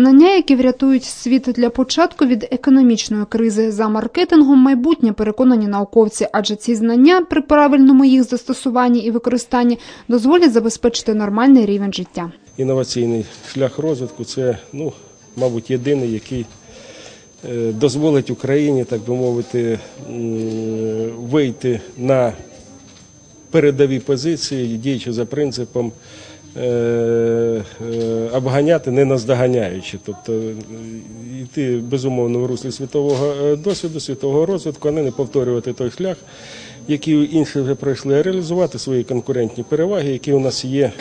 Знання, які врятують світ для початку від економічної кризи за маркетингом, майбутнє переконані науковці, адже ці знання при правильному їх застосуванні і використанні дозволять забезпечити нормальний рівень життя. інноваційний шлях розвитку це, ну, мабуть, єдиний, який е, дозволить Україні, так би мовити, вийти на передові позиції, діючи за принципом обганяти, не наздоганяючи. Тобто е, йти безумовно в руслі світового е, досвіду, світового розвитку, а не повторювати той шлях, який інші вже пройшли, а реалізувати свої конкурентні переваги, які у нас є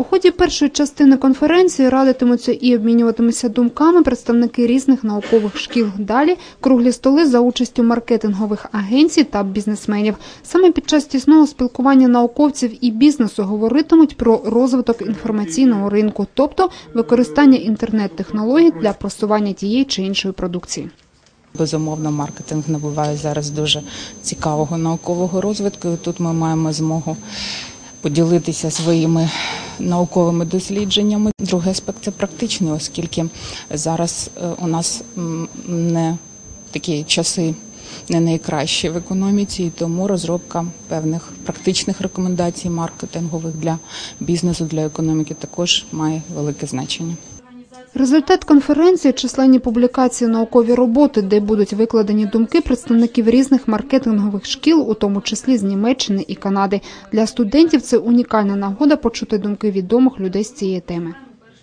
У ході першої частини конференції радитимуться і обмінюватимуться думками представники різних наукових шкіл. Далі круглі столи за участю маркетингових агенцій та бізнесменів. Саме під час тісного спілкування науковців і бізнесу говоритимуть про розвиток інформаційного ринку, тобто використання інтернет-технологій для просування тієї чи іншої продукції. Безумовно, маркетинг набуває зараз дуже цікавого наукового розвитку. Тут ми маємо змогу поділитися своїми науковими дослідженнями. Другий аспект це практичний, оскільки зараз е, у нас не такі часи не найкращі в економіці, і тому розробка певних практичних рекомендацій маркетингових для бізнесу, для економіки також має велике значення. Результат конференції – численні публікації, наукові роботи, де будуть викладені думки представників різних маркетингових шкіл, у тому числі з Німеччини і Канади. Для студентів це унікальна нагода почути думки відомих людей з цієї теми.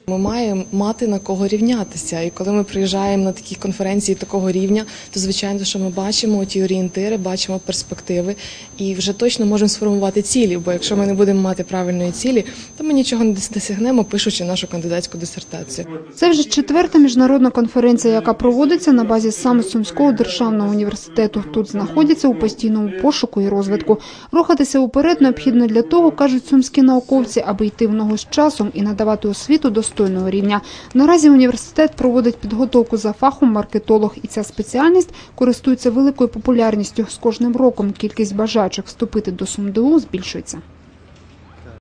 Ми маємо мати на кого рівнятися. І коли ми приїжджаємо на такі конференції такого рівня, то звичайно, що ми бачимо ті орієнтири, бачимо перспективи і вже точно можемо сформувати цілі. Бо якщо ми не будемо мати правильної цілі, то ми нічого не досягнемо, пишучи нашу кандидатську дисертацію. Це вже четверта міжнародна конференція, яка проводиться на базі саме Сумського державного університету. Тут знаходяться у постійному пошуку і розвитку. Рухатися уперед необхідно для того, кажуть сумські науковці, аби йти в ногу з часом і надавати освіту достойного рівня. Наразі університет проводить підготовку за фахом маркетолог, і ця спеціальність користується великою популярністю. З кожним роком кількість бажаючих вступити до СумДУ збільшується.